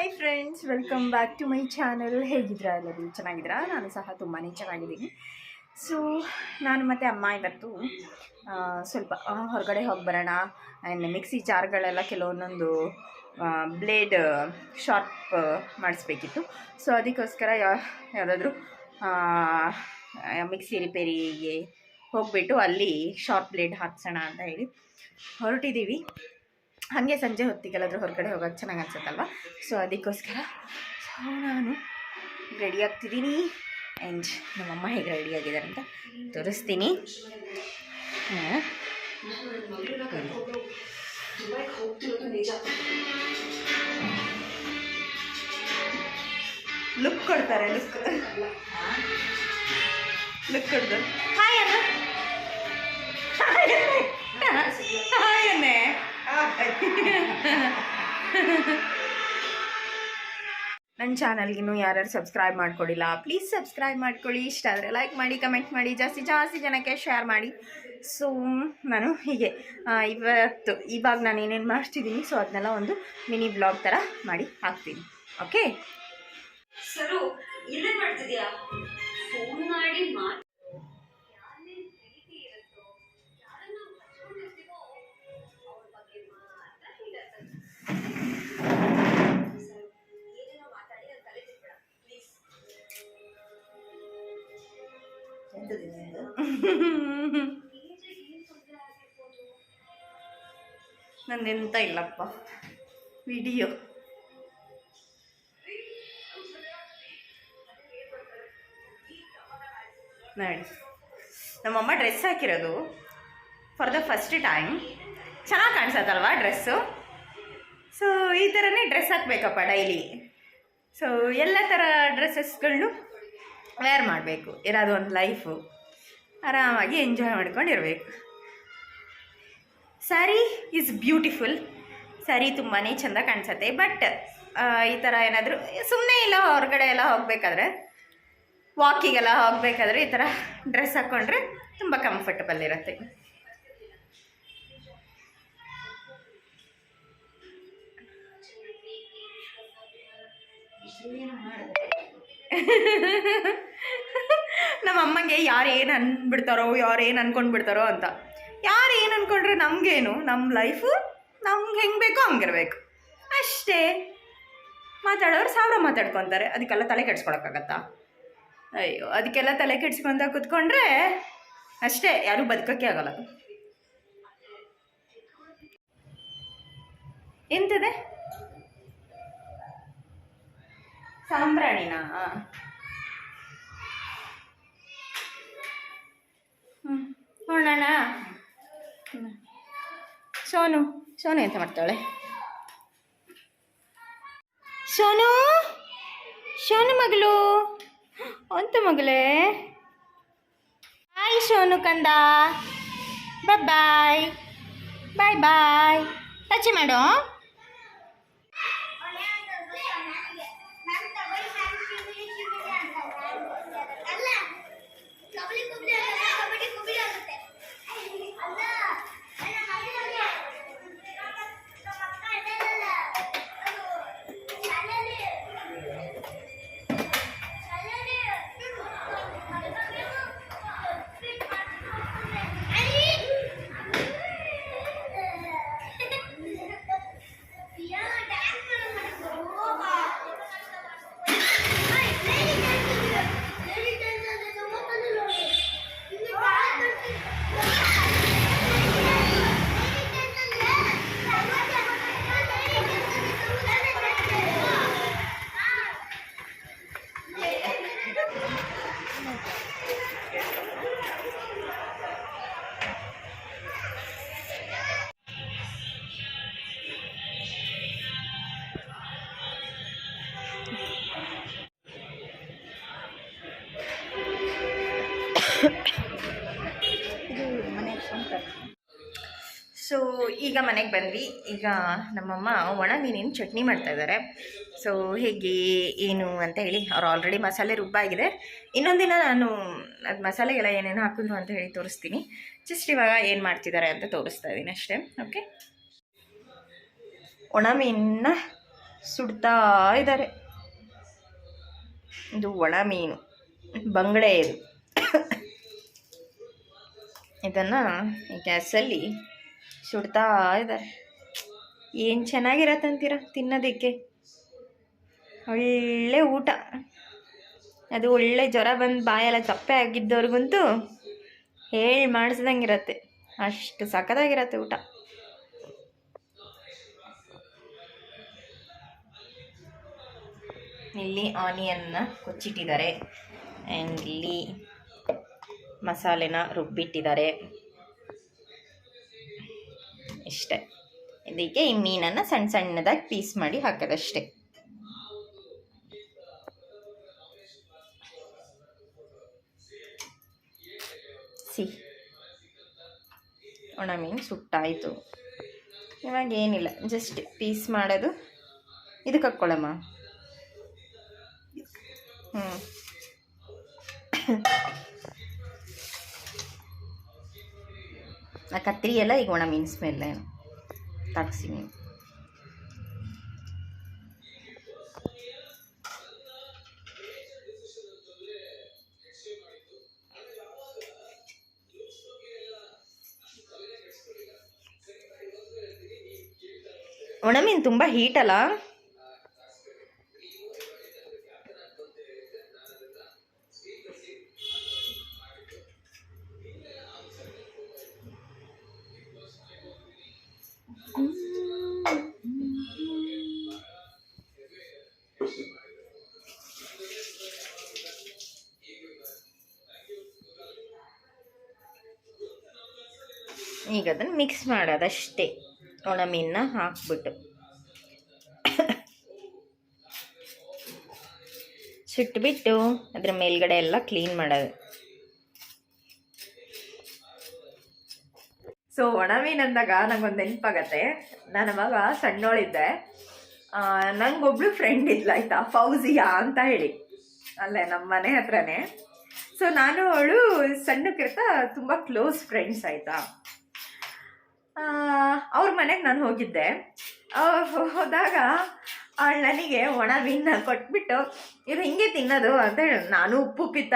Hi friends welcome back to my channel ಹೇಗಿದ್ದೀರಾ ಎಲ್ಲರೂ? ಚೆನ್ನಾಗಿದ್ದೀರಾ? ನಾನು ಸಹ ತುಂಬಾ ಚೆನ್ನಾಗಿದ್ದೀನಿ. ಸೊ ನಾನು ಮತ್ತು ಅಮ್ಮ ಇವತ್ತು ಸ್ವಲ್ಪ ಹೊರಗಡೆ ಹೋಗಿ ಬರೋಣ. ಆ್ಯಂಡ್ ಮಿಕ್ಸಿ ಜಾರ್ಗಳೆಲ್ಲ ಕೆಲವೊಂದೊಂದು ಬ್ಲೇಡ್ ಶಾರ್ಪ್ ಮಾಡಿಸ್ಬೇಕಿತ್ತು. ಸೊ ಅದಕ್ಕೋಸ್ಕರ ಯಾವುದಾದ್ರೂ ಮಿಕ್ಸಿ ರಿಪೇರಿಗೆ ಹೋಗಿಬಿಟ್ಟು ಅಲ್ಲಿ ಶಾರ್ಪ್ ಬ್ಲೇಡ್ ಹಾಕ್ಸೋಣ ಅಂತ ಹೇಳಿ ಹೊರಟಿದ್ದೀವಿ. ಹಾಗೆ ಸಂಜೆ ಹೊತ್ತಿಗೆಲ್ಲಾದರೂ ಹೊರಗಡೆ ಹೋಗೋಕೆ ಚೆನ್ನಾಗಿ ಅನ್ಸುತ್ತಲ್ವ? ಸೊ ಅದಕ್ಕೋಸ್ಕರ ಸೊ ನಾನು ರೆಡಿ ಆಗ್ತಿದ್ದೀನಿ ಆ್ಯಂಡ್ ನಮ್ಮಮ್ಮ ಹೇಗೆ ರೆಡಿ ಆಗಿದ್ದಾರೆ ಅಂತ ತೋರಿಸ್ತೀನಿ. ಲುಕ್ ಕೊಡ್ತಾರೆ ಲುಕ್ ಲುಕ್ ಕೊಡ್ತಾರೆ ಹಾಯ್ ಅಣ್ಣ ಹಾಯ್ ಅನ್ನೆ. ನನ್ನ ಚಾನಲ್ಗಿನ್ನೂ ಯಾರ್ಯಾರು ಸಬ್ಸ್ಕ್ರೈಬ್ ಮಾಡ್ಕೊಡಿಲ್ಲ ಪ್ಲೀಸ್ ಸಬ್ಸ್ಕ್ರೈಬ್ ಮಾಡ್ಕೊಳ್ಳಿ. ಇಷ್ಟ ಆದರೆ ಲೈಕ್ ಮಾಡಿ ಕಮೆಂಟ್ ಮಾಡಿ, ಜಾಸ್ತಿ ಜಾಸ್ತಿ ಜನಕ್ಕೆ ಶೇರ್ ಮಾಡಿ. ಸೊ ನಾನು ಹೀಗೆ ಇವತ್ತು, ಇವಾಗ ನಾನು ಏನೇನು ಮಾಡ್ತಿದ್ದೀನಿ ಸೊ ಅದನ್ನೆಲ್ಲ ಒಂದು ಮಿನಿ ಬ್ಲಾಗ್ ಥರ ಮಾಡಿ ಹಾಕ್ತೀನಿ. ಓಕೆ ಸರು ಇಲ್ಲೇ ಮಾಡ್ತಿದ್ಯಾ? ಫೋನ್ ಮಾಡಿ ನಂದೆಂತ ಇಲ್ಲಪ್ಪ. ವಿಡಿಯೋ. ನೋಡಿ. ನಮ್ಮಮ್ಮ ಡ್ರೆಸ್ ಹಾಕಿರೋದು. ಫಾರ್ ದ ಫಸ್ಟ್ ಟೈಮ್ ಚೆನ್ನಾಗಿ ಕಾಣಿಸತ್ತಲ್ವಾ ಡ್ರೆಸ್ಸು? ಸೊ ಈ ಥರನೇ ಡ್ರೆಸ್ ಹಾಕ್ಬೇಕಪ್ಪ ಡೈಲಿ. ಸೊ ಎಲ್ಲ ಥರ ಡ್ರೆಸ್ಸಸ್ಗಳನ್ನು ವೇರ್ ಮಾಡಬೇಕು. ಇರೋದು ಒಂದು ಲೈಫು ಆರಾಮಾಗಿ ಎಂಜಾಯ್ ಮಾಡ್ಕೊಂಡು ಇರಬೇಕು ಸ್ಯಾರಿ ಈಸ್ ಬ್ಯೂಟಿಫುಲ್ ಸ್ಯಾರಿ ತುಂಬಾ ಚೆಂದ ಕಾಣಿಸತ್ತೆ. ಬಟ್ ಈ ಥರ ಏನಾದರೂ ಸುಮ್ಮನೆ ಇಲ್ಲ, ಹೊರಗಡೆ ಎಲ್ಲ ಹೋಗಬೇಕಾದ್ರೆ ವಾಕಿಗೆಲ್ಲ ಹೋಗಬೇಕಾದ್ರೆ ಈ ಥರ ಡ್ರೆಸ್ ಹಾಕ್ಕೊಂಡ್ರೆ ತುಂಬ ಕಂಫರ್ಟಬಲ್ ಇರುತ್ತೆ. ನಮ್ಮ ಅಮ್ಮಂಗೆ ಯಾರು ಏನು ಅಂದ್ಬಿಡ್ತಾರೋ ಯಾರು ಏನು ಅಂದ್ಕೊಂಡು ಬಿಡ್ತಾರೋ ಅಂತ. ಯಾರು ಏನು ಅಂದ್ಕೊಂಡ್ರೆ ನಮಗೇನು? ನಮ್ಮ ಲೈಫು ನಮ್ಗೆ ಹೆಂಗೆ ಬೇಕೋ ಹಂಗಿರ್ಬೇಕು. ಅಷ್ಟೇ. ಮಾತಾಡೋರು ಸಾವಿರ ಮಾತಾಡ್ಕೊತಾರೆ. ಅದಕ್ಕೆಲ್ಲ ತಲೆ ಕೆಡ್ಸ್ಕೊಳಕ್ಕಾಗತ್ತಾ? ಅಯ್ಯೋ, ಅದಕ್ಕೆಲ್ಲ ತಲೆ ಕೆಡ್ಸ್ಕೊಂತ ಕೂತ್ಕೊಂಡ್ರೆ ಅಷ್ಟೇ. ಯಾರೂ ಬದುಕೋಕ್ಕೆ ಆಗಲ್ಲ. ಎಂತಿದೆ? ಸಾಂಬ್ರಾಣಿನಾ? ಹ್ಞೂ ನೋಡೋಣ. ಸೋನು ಸೋನು ಎಂತ ಮಾಡ್ತಾಳೆ ಸೋನು ಶೋನು ಮಗಳು, ಅಂತ ಮಗಳೇ? ಹಾಯ್ ಶೋನು ಕಂದ. ಬಾಯ್ ಬಾಯ್ ಬಾಯ್ ಬಾಯ್ ಟಚ್ ಮಾಡು. ಈಗ ಮನೆಗೆ ಬಂದ್ವಿ. ಈಗ ನಮ್ಮಮ್ಮ ಒಣ ಮೀನಿನ ಚಟ್ನಿ ಮಾಡ್ತಾ ಇದ್ದಾರೆ ಸೊ ಹೇಗೆ, ಏನು ಅಂತ ಹೇಳಿ ಅವ್ರು ಆಲ್ರೆಡಿ ಮಸಾಲೆ ರುಬ್ಬಾಗಿದೆ ಇನ್ನೊಂದಿನ ನಾನು ಅದು ಮಸಾಲೆಗೆಲ್ಲ ಏನೇನು ಹಾಕಿದ್ರು ಅಂತ ಹೇಳಿ ತೋರಿಸ್ತೀನಿ. ಜಸ್ಟ್ ಇವಾಗ ಏನು ಮಾಡ್ತಿದ್ದಾರೆ ಅಂತ ತೋರಿಸ್ತಾ ಇದ್ದೀನಿ ಅಷ್ಟೇ. ಓಕೆ ಒಣ ಮೀನನ್ನ ಸುಡ್ತಾ ಇದ್ದಾರೆ ಇದು ಒಣ ಮೀನು. ಬಂಗಡೆ ಇದು. ಇದನ್ನು ಗ್ಯಾಸಲ್ಲಿ ಸುಡ್ತಾ ಇದ್ದಾರೆ ಏನು ಚೆನ್ನಾಗಿರತ್ತಂತೀರ ತಿನ್ನೋದಕ್ಕೆ. ಒಳ್ಳೆ ಊಟ. ಅದು ಒಳ್ಳೆ ಜ್ವರ ಬಂದು ಬಾಯೆಲ್ಲ ಚಪ್ಪೆ ಆಗಿದ್ದವ್ರಿಗಂತೂ ಹೇಳಿ ಮಾಡಿಸ್ದಂಗಿರತ್ತೆ. ಅಷ್ಟು ಸಖತ್ತಾಗಿರತ್ತೆ ಊಟ. ಇಲ್ಲಿ ಆನಿಯನ್ನ ಕೊಚ್ಚಿಟ್ಟಿದ್ದಾರೆ. ಆ್ಯಂಡ್ ಇಲ್ಲಿ ಮಸಾಲೆನ ರುಬ್ಬಿಟ್ಟಿದ್ದಾರೆ. ಇಷ್ಟೇ. ಇದಕ್ಕೆ ಈ ಮೀನನ್ನು ಸಣ್ಣ ಸಣ್ಣದಾಗಿ ಪೀಸ್ ಮಾಡಿ ಹಾಕೋದಷ್ಟೇ. ಸಿ. ಒಣ ಮೀನು ಸುಟ್ಟಾಯಿತು. ಇವಾಗ ಏನಿಲ್ಲ ಜಸ್ಟ್ ಪೀಸ್ ಮಾಡೋದು. ಇದಕ್ಕೆ ಹಾಕ್ಕೊಳ್ಳಮ್ಮ. ಹ್ಞೂ ಎಲ್ಲ ಈಗ ಒಣ ಮೀನ್ಸ್ ಮೇಲೆ ತಗ್ಸಿ ಮೀನು. ತುಂಬ ಹೀಟ್ ಈಗ ಅದನ್ನು ಮಿಕ್ಸ್ ಮಾಡೋದಷ್ಟೇ. ಒಣ ಮೀನನ್ನ ಹಾಕ್ಬಿಟ್ಟು. ಸುಟ್ಬಿಟ್ಟು ಅದ್ರ ಮೇಲ್ಗಡೆ ಎಲ್ಲ ಕ್ಲೀನ್ ಮಾಡೋದು. ಸೊ ಒಣ ಮೀನು ಅಂದಾಗ ನಂಗೊಂದು ನೆನಪಾಗತ್ತೆ. ನಾನು ಅವಾಗ ಸಣ್ಣೋಳಿದ್ದೆ. ನಂಗೊಬ್ಳು ಫ್ರೆಂಡ್ ಇದ್ಲ ಆಯ್ತಾ? ಫೌಜಿಯಾ ಅಂತ ಹೇಳಿ. ಅಲ್ಲೇ ನಮ್ಮ ಮನೆ ಹತ್ರನೇ. ಸೊ ನಾನು ಅವಳು ಸಣ್ಣಕ್ಕಿರ್ತ ತುಂಬ ಕ್ಲೋಸ್ ಫ್ರೆಂಡ್ಸ್ ಆಯಿತಾ? ಅವ್ರ ಮನೆಗೆ ನಾನು ಹೋಗಿದ್ದೆ. ಹೋದಾಗ ಅವಳು ನನಗೆ ಒಣ ಮೀನ ಕೊಟ್ಬಿಟ್ಟು ಇದು ಹಿಂಗೆ ತಿನ್ನೋದು ಅಂತ ಹೇಳಿ. ನಾನು ಉಪ್ಪು ಪಿತ್ತ.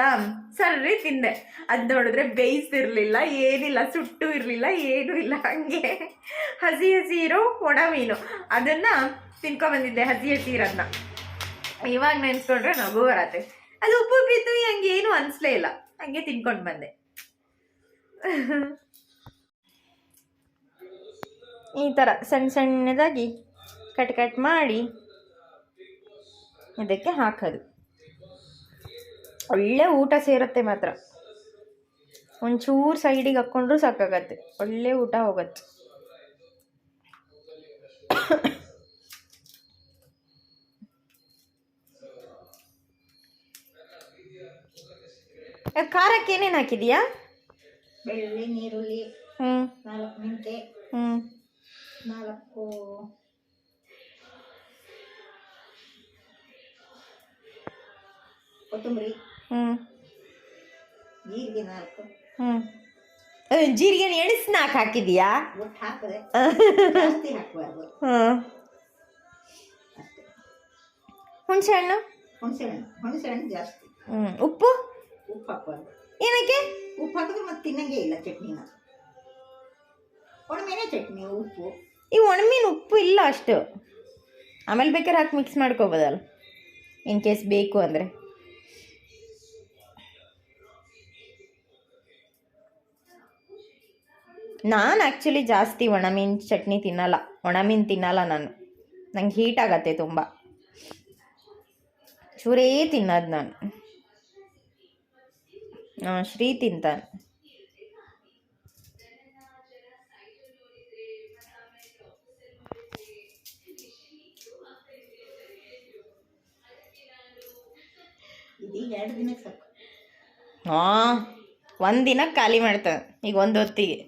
ಸರ್ರಿ ತಿಂದೆ. ಅದು ನೋಡಿದ್ರೆ ಬೇಯಿಸಿರ್ಲಿಲ್ಲ, ಏನಿಲ್ಲ, ಸುಟ್ಟು ಇರಲಿಲ್ಲ, ಏನೂ ಇಲ್ಲ. ಹಂಗೆ ಹಸಿ ಹಸಿ ಇರೋ ಒಣ ಮೀನು. ಅದನ್ನು ತಿನ್ಕೊಂಬಂದಿದ್ದೆ ಹಸಿ ಹಸಿ ಇರೋದನ್ನ ಇವಾಗ ನೆನೆಸ್ಕೊಂಡ್ರೆ ನಗು ಬರತ್ತೆ. ಅದು ಉಪ್ಪು ಪಿತ್ತು ಹಂಗೆ ಏನು ಅನಿಸ್ಲೇ ಇಲ್ಲ. ಹಂಗೆ ತಿನ್ಕೊಂಡು ಬಂದೆ. ಈ ಥರ ಸಣ್ಣ ಸಣ್ಣದಾಗಿ ಕಟ್ ಕಟ್ ಮಾಡಿ ಇದಕ್ಕೆ ಹಾಕೋದು. ಒಳ್ಳೆ ಊಟ ಸೇರುತ್ತೆ ಮಾತ್ರ. ಒಂಚೂರು ಸೈಡಿಗೆ ಹಾಕ್ಕೊಂಡ್ರೂ ಸಾಕಾಗತ್ತೆ. ಒಳ್ಳೆ ಊಟ ಹೋಗತ್ತೆ. ಖಾರಕ್ಕೆ ಏನೇನು ಹಾಕಿದೀಯಾ? ಬೆಳ್ಳುಳ್ಳಿ ನೀರುಳ್ಳಿ ಹ್ಞೂ ನಾಲ್ಕು ಮೆಂತೆ ಹ್ಞೂ ನಾಲ್ಕು. ಕೊತ್ತಂಬರಿ. ಹ್ಞೂ ಜೀರಿಗೆ ನಾಲ್ಕು. ಹ್ಞೂ ಜೀರಿಗೆ ಎಣಿಸ್ನಾಕ್ ಹಾಕಿದೀಯಾ? ಒಟ್ಟು ಹಾಕಿದೆ ಜಾಸ್ತಿ ಹಾಕಬಾರ್ದು. ಹ್ಞೂ ಅಷ್ಟೇ. ಹುಣಸೆ ಹಣ್ಣು ಹುಣಸೆ ಹಣ್ಣು ಹುಣಸೆ ಹಣ್ಣು ಜಾಸ್ತಿ. ಹ್ಞೂ ಉಪ್ಪು? ಉಪ್ಪು ಹಾಕಬಾರ್ದು. ಏನಕ್ಕೆ? ಉಪ್ಪು ಹಾಕಿದ್ರೆ ಮತ್ತೆ ತಿನ್ನಂಗೆ ಇಲ್ಲ ಚಟ್ನಿನ. ಒಣಮೇನೆ ಚಟ್ನಿ ಉಪ್ಪು. ಈ ಒಣಮೀನು ಉಪ್ಪು ಇಲ್ಲ ಅಷ್ಟು. ಆಮೇಲೆ ಬೇಕಾದ್ರೆ ಹಾಕಿ ಮಿಕ್ಸ್ ಮಾಡ್ಕೋಬೋದಲ್ಲ. ಇನ್ ಕೇಸ್ ಬೇಕು ಅಂದರೆ. ನಾನು ಆ್ಯಕ್ಚುಲಿ ಜಾಸ್ತಿ ಒಣಮೀನ್ ಚಟ್ನಿ ತಿನ್ನಲ್ಲ. ಒಣಮೀನ್ ತಿನ್ನಲ್ಲ ನಾನು. ನಂಗೆ ಹೀಟ್ ಆಗತ್ತೆ ತುಂಬ. ಚೂರೇ ತಿನ್ನೋದು ನಾನು. ಶ್ರೀ ತಿಂತಾನೆ. ಎರಡು ದಿನಕ್ಕೆ ಸಾಕು. ಹಾಂ, ಒಂದು ದಿನ ಖಾಲಿ ಮಾಡ್ತಾನೆ, ಈಗ ಒಂದು ಹೊತ್ತಿಗೆ.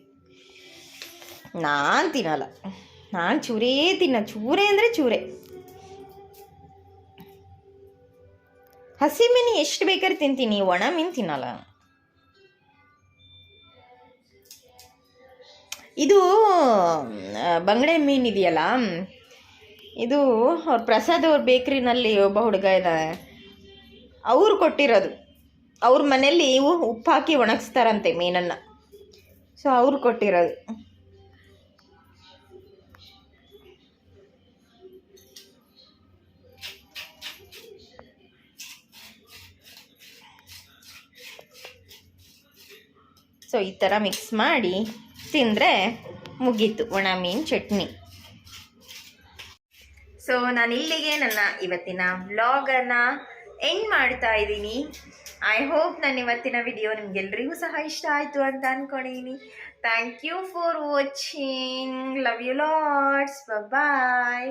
ನಾನು ತಿನ್ನಲ್ಲ. ನಾನು ಚೂರೇ ತಿನ್ನ, ಚೂರೆ ಅಂದರೆ ಚೂರೆ. ಹಸಿ ಮೀನು ಎಷ್ಟು ಬೇಕಾದ್ರೆ ತಿಂತೀನಿ ಒಣ ಮೀನು ತಿನ್ನಲ್ಲ. ಇದು ಬಂಗಡೆ ಮೀನು ಇದೆಯಲ್ಲ, ಇದು ಅವ್ರ ಪ್ರಸಾದ್ ಅವ್ರ ಬೇಕ್ರಿನಲ್ಲಿ ಒಬ್ಬ ಹುಡುಗ ಇದ್ದಾನೆ ಅವ್ರು ಕೊಟ್ಟಿರೋದು. ಅವ್ರ ಮನೇಲಿ ಇವು ಉಪ್ಪು ಹಾಕಿ ಒಣಗಿಸ್ತಾರಂತೆ ಮೀನನ್ನು. ಸೊ ಅವ್ರು ಕೊಟ್ಟಿರೋದು. ಸೊ ಈ ಥರ ಮಿಕ್ಸ್ ಮಾಡಿ ತಿಂದರೆ ಮುಗೀತು ಒಣ ಮೀನು ಚಟ್ನಿ. ಸೊ ನಾನು ಇಲ್ಲಿಗೆ ನನ್ನ ಇವತ್ತಿನ ವ್ಲಾಗನ್ನು ಎಂಡ್ ಮಾಡ್ತಾ ಇದ್ದೀನಿ. ಐ ಹೋಪ್ ನನ್ನ ಇವತ್ತಿನ ವಿಡಿಯೋ ನಿಮಗೆಲ್ರಿಗೂ ಸಹ ಇಷ್ಟ ಆಯಿತು ಅಂತ ಅಂದ್ಕೊಂಡಿದ್ದೀನಿ thank you for watching love you lots bye